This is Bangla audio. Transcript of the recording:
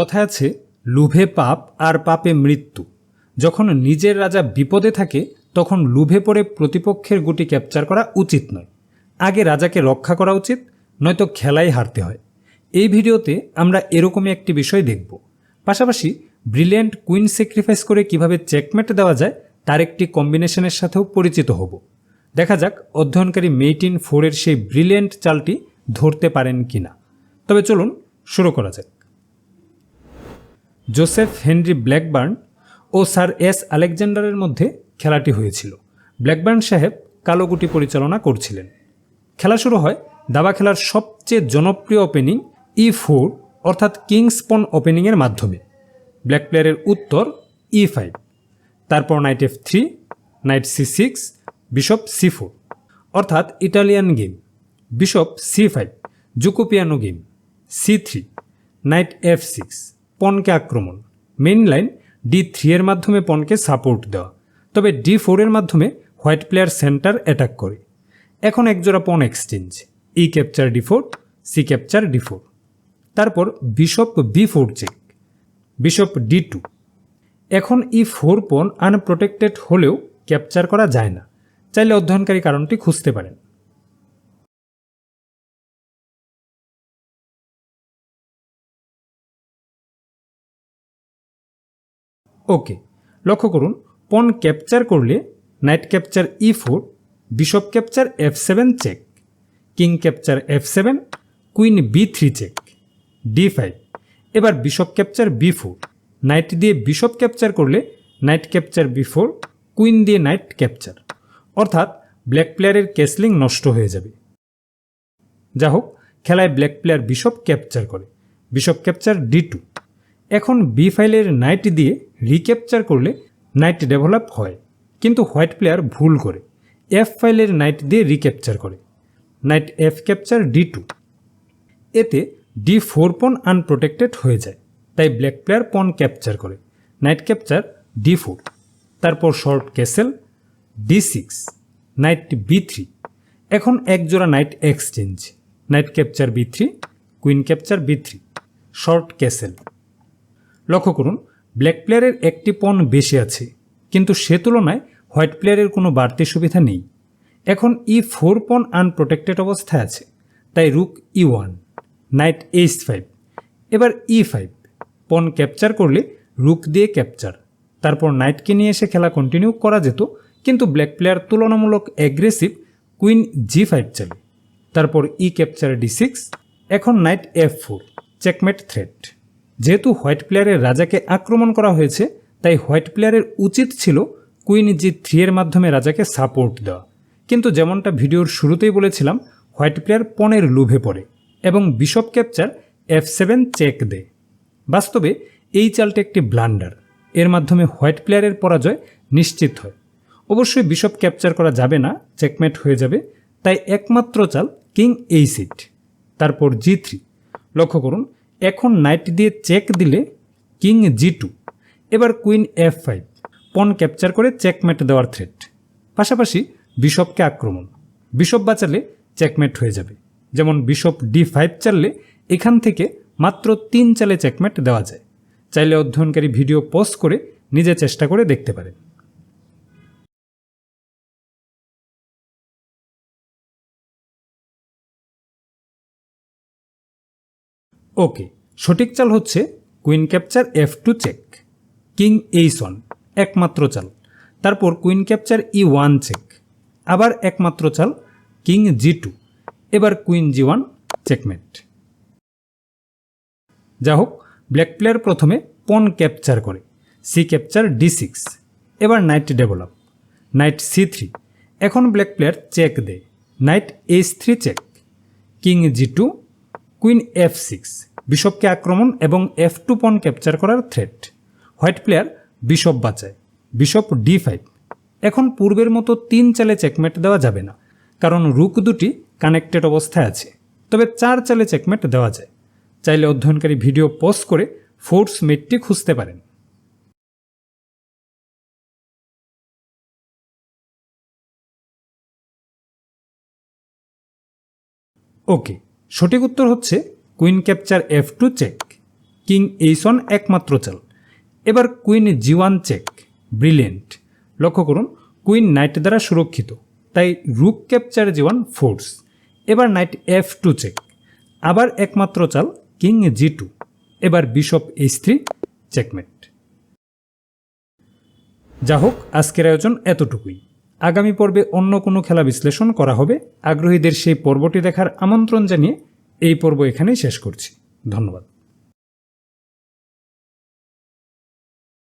কথায় আছে, লুভে পাপ আর পাপে মৃত্যু। যখন নিজের রাজা বিপদে থাকে, তখন লুভে পড়ে প্রতিপক্ষের গুটি ক্যাপচার করা উচিত নয়। আগে রাজাকে রক্ষা করা উচিত, নয়তো খেলাই হারতে হয়। এই ভিডিওতে আমরা এরকমই একটি বিষয় দেখব। পাশাপাশি ব্রিলিয়ান্ট কুইন স্যাক্রিফাইস করে কীভাবে চেকমেট দেওয়া যায়, তার একটি কম্বিনেশনের সাথেও পরিচিত হব। দেখা যাক অধ্যয়নকারী মেইটিন ফোরের সেই ব্রিলিয়ান্ট চালটি ধরতে পারেন কিনা। তবে চলুন শুরু করা যাক। জোসেফ হেনরি ব্ল্যাকবার্ন ও স্যার এস আলেকজান্ডারের মধ্যে খেলাটি হয়েছিল। ব্ল্যাকবার্ন সাহেব কালো গুটি পরিচালনা করছিলেন। খেলা শুরু হয় দাবা খেলার সবচেয়ে জনপ্রিয় ওপেনিং ই ফোর, অর্থাৎ কিংস পন ওপেনিংয়ের মাধ্যমে। ব্ল্যাক প্লেয়ারের উত্তর ই ফাইভ। তারপর knight F three, knight C six, bishop C four, অর্থাৎ Italian game. Bishop C five, Giuoco Piano game. C three, knight F six. পনকে আক্রমণ। মেইন লাইন ডি থ্রি এর মাধ্যমে পনকে সাপোর্ট দেওয়া। তবে ডি ফোরের মাধ্যমে হোয়াইট প্লেয়ার সেন্টার অ্যাটাক করে। এখন একজোড়া pawn exchange e capture d four c capture d four তারপর bishop b four check bishop d two এখন ই ফোর পন আনপ্রোটেক্টেড হলেও ক্যাপচার করা যায় না। চাইলে অধ্যয়নকারী কারণটি খুঁজতে পারেন। ওকে লক্ষ্য করুন পন ক্যাপচার করলে knight capture e four bishop capture f seven check king capture f seven queen b three check d five এবার bishop capture b four knight দিয়ে বিশপ ক্যাপচার করলে knight capture b four queen দিয়ে নাইট ক্যাপচার অর্থাৎ ব্ল্যাক প্লেয়ারের ক্যাসলিং নষ্ট হয়ে যাবে। যা হোক খেলায় ব্ল্যাক প্লেয়ার বিশপ ক্যাপচার করে বিশপ ক্যাপচার ডি টু এখন বি ফাইলের নাইট দিয়ে রিক্যাপচার করলে নাইট ডেভেলপ হয়। কিন্তু হোয়াইট প্লেয়ার ভুল করে। এফ ফাইলের নাইট দিয়ে রিক্যাপচার করে। Knight f capture d two এতে ডি ফোর পন আনপ্রোটেক্টেড হয়ে যায়। তাই ব্ল্যাক প্লেয়ার পন ক্যাপচার করে। নাইট ক্যাপচার ডি ফোর তারপর short castle d six knight b three এখন এক জোড়া knight exchange knight capture b three queen capture b three short castle লক্ষ্য করুন ব্ল্যাক প্লেয়ারের একটি পণ বেশি আছে, কিন্তু সে তুলনায় হোয়াইট প্লেয়ারের কোনো বাড়তি সুবিধা নেই। এখন ই ফোর পন আনপ্রোটেক্টেড অবস্থায় আছে, তাই rook e one knight h five এবার ই ফাইভ পন ক্যাপচার করলে রুক দিয়ে ক্যাপচার তারপর নাইটকে নিয়ে এসে খেলা কন্টিনিউ করা যেত, কিন্তু ব্ল্যাক প্লেয়ার তুলনামূলক অ্যাগ্রেসিভ কুইন জি ফাইভ চালে, তারপর ই ক্যাপচার ডি সিক্স এখন knight f four checkmate threat যেহেতু হোয়াইট প্লেয়ারের রাজাকে আক্রমণ করা হয়েছে, তাই হোয়াইট প্লেয়ারের উচিত ছিল কুইন জি থ্রি এর মাধ্যমে রাজাকে সাপোর্ট দেওয়া। কিন্তু যেমনটা ভিডিওর শুরুতেই বলেছিলাম, হোয়াইট প্লেয়ার পনেরো লুভে পড়ে এবং bishop capture f seven check দেয়। বাস্তবে এই চালটি একটি ব্লান্ডার। এর মাধ্যমে হোয়াইট প্লেয়ারের পরাজয় নিশ্চিত হয়। অবশ্যই বিশপ ক্যাপচার করা যাবে না, চেকমেট হয়ে যাবে, তাই একমাত্র চাল কিং এই সিট। তারপর জি থ্রি। লক্ষ্য করুন এখন নাইট দিয়ে চেক দিলে কিং জি টু এবার queen f five pawn capture করে চেকমেট দেওয়ার থ্রেট পাশাপাশি বিশপকে আক্রমণ। বিশপ বাঁচালে চেকমেট হয়ে যাবে। যেমন বিশপ ডি ফাইভ চাললে এখান থেকে মাত্র তিন চালে চেকমেট দেওয়া যায়। চাইলে অধ্যয়নকারী ভিডিও পোস্ট করে নিজে চেষ্টা করে দেখতে পারেন। ওকে, সঠিক চাল হচ্ছে queen capture f two check king h one একমাত্র চাল। তারপর queen capture e one check আবার একমাত্র চাল কিং জি টু এবার কুইন জি ওয়ান চেকমেট যা হোক ব্ল্যাক প্লেয়ার প্রথমে পন ক্যাপচার করে সি ক্যাপচার ডি সিক্স এবার knight develop knight c three এখন ব্ল্যাক প্লেয়ার চেক দেয় knight h three check king g two queen f six বিশপকে আক্রমণ এবং এফ টু পন ক্যাপচার করার থ্রেট হোয়াইট প্লেয়ার বিশপ বাঁচায়, বিশপ ডি ফাইভ এখন পূর্বের মতো তিন চালে চেকমেট দেওয়া যাবে না, কারণ রুক দুটি কানেক্টেড অবস্থায় আছে। তবে চার চালে চেকমেট দেওয়া যায়। চাইলে অধ্যয়নকারী ভিডিও পোস্ট করে ফোর্স মেটটি খুঁজতে পারেন। ওকে, সঠিক উত্তর হচ্ছে queen capture f two check king h one একমাত্র চাল। এবার queen g one check brilliant লক্ষ্য করুন কুইন নাইট দ্বারা সুরক্ষিত, তাই rook capture g one force এবার নাইট এফ টু চেক আবার একমাত্র চাল কিং জি টু এবার বিশপ এইচ থ্রি চেকমেট যা হোক আজকের আয়োজন এতটুকুই। আগামী পর্বে অন্য কোনো খেলা বিশ্লেষণ করা হবে। আগ্রহীদের সেই পর্বটি দেখার আমন্ত্রণ জানিয়ে এই পর্ব এখানেই শেষ করছি। ধন্যবাদ।